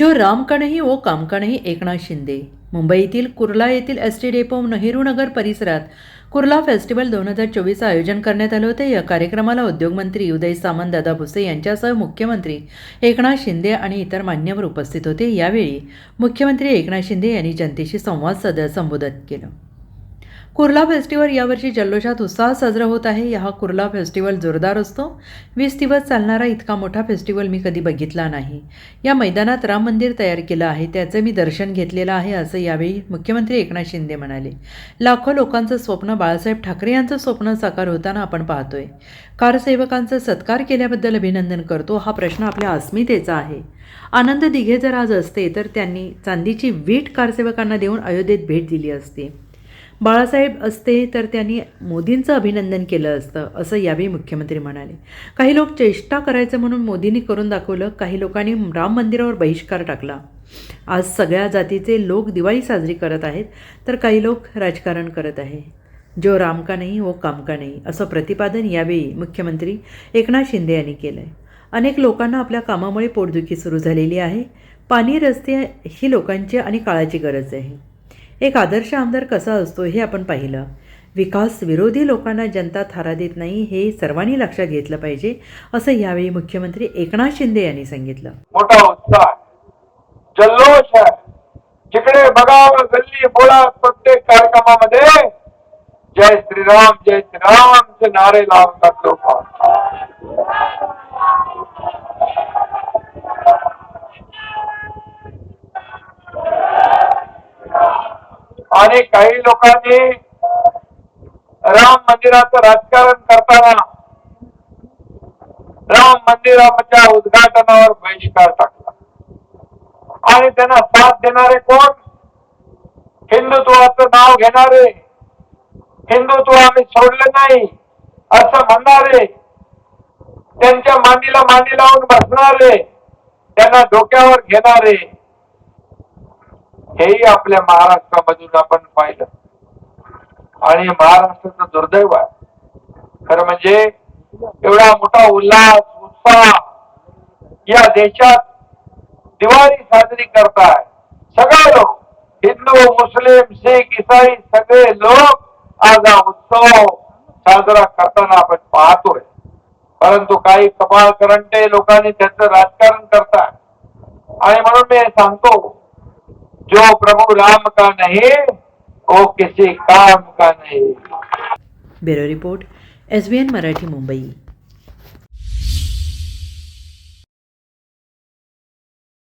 जो राम का नाही वो काम का नाही एकनाथ शिंदे मुंबईतील कुर्ला येथील एस टी डेपो नेहरूनगर परिसरात कुर्ला फेस्टिवल दोन हजार चोवीसचं आयोजन करण्यात आलं होतं. या कार्यक्रमाला उद्योगमंत्री उदय सामंत दादा भुसे यांच्यासह मुख्यमंत्री एकनाथ शिंदे आणि इतर मान्यवर उपस्थित होते. यावेळी मुख्यमंत्री एकनाथ शिंदे यांनी जनतेशी संवाद साध संबोधित केलं. कुर्ला फेस्टिवल यावर्षी जल्लोषात उत्साहात साजरा होत आहे. हा कुर्ला फेस्टिवल जोरदार असतो. वीस दिवस चालणारा इतका मोठा फेस्टिवल मी कधी बघितला नाही. या मैदानात राम मंदिर तयार केलं आहे. त्याचं मी दर्शन घेतलेलं आहे असं यावेळी मुख्यमंत्री एकनाथ शिंदे म्हणाले. लाखो लोकांचं स्वप्न बाळासाहेब ठाकरे यांचं स्वप्न साकार होताना आपण पाहतोय. कारसेवकांचा सत्कार केल्याबद्दल अभिनंदन करतो हा प्रश्न आपल्या अस्मितेचा आहे. आनंद दिघे जर आज असते तर त्यांनी चांदीची वीट कारसेवकांना देऊन अयोध्येत भेट दिली असती. बाळासाहेब असते तर त्यांनी मोदींचं अभिनंदन केलं असतं असं यावेळी मुख्यमंत्री म्हणाले. काही लोक चेष्टा करायचं म्हणून मोदींनी करून दाखवलं काही लोकांनी राम मंदिरावर बहिष्कार टाकला. आज सगळ्या जातीचे लोक दिवाळी साजरी करत आहेत तर काही लोक राजकारण करत आहे. जो राम का नाही वो काम का नाही असं प्रतिपादन यावेळी मुख्यमंत्री एकनाथ शिंदे यांनी केलं आहे अनेक लोकांना आपल्या कामामुळे पोटदुखी सुरू झालेली आहे. पाणी रस्ते ही लोकांची आणि काळाची गरज आहे. एक आदर्श आमदार कसा असतो हे आपण पाहिलं. विकास विरोधी लोकांना जनता थारा देत नाही हे सर्वांनी लक्षात घेतलं पाहिजे असं यावेळी मुख्यमंत्री एकनाथ शिंदे यांनी सांगितलं. मोठा उत्साह जल्लोष आहे. जिकडे बघा गल्ली बोळा प्रत्येक कार्यक्रमामध्ये जय श्रीराम जय श्रीरामचे नारे लावतात लोक आणि काही लोकांनी राम मंदिराचं राजकारण करताना राम मंदिराच्या उद्घाटनावर बहिष्कार टाकला. आणि त्यांना साथ देणारे कोण? हिंदुत्वाचं नाव घेणारे. हिंदुत्व आम्ही सोडलं नाही असं म्हणणारे. त्यांच्या मांडीला मांडी लावून बसणारे. त्यांना डोक्यावर घेणारे. हेही आपल्या महाराष्ट्रामधून आपण पाहिलं. आणि महाराष्ट्राचं दुर्दैव आहे. खरं म्हणजे एवढा मोठा उल्हास उत्साह या देशात दिवाळी साजरी करताय. सगळे लोक हिंदू मुस्लिम शीख इसाई सगळे लोक आज हा उत्सव साजरा करताना आपण पाहतोय. परंतु काही कपाळ करंटे लोकांनी त्याचं राजकारण करताय. आणि म्हणून मी सांगतो जो प्रभु राम का नहीं वो किसी काम का नहीं। Bureau report S B N Marathi Mumbai.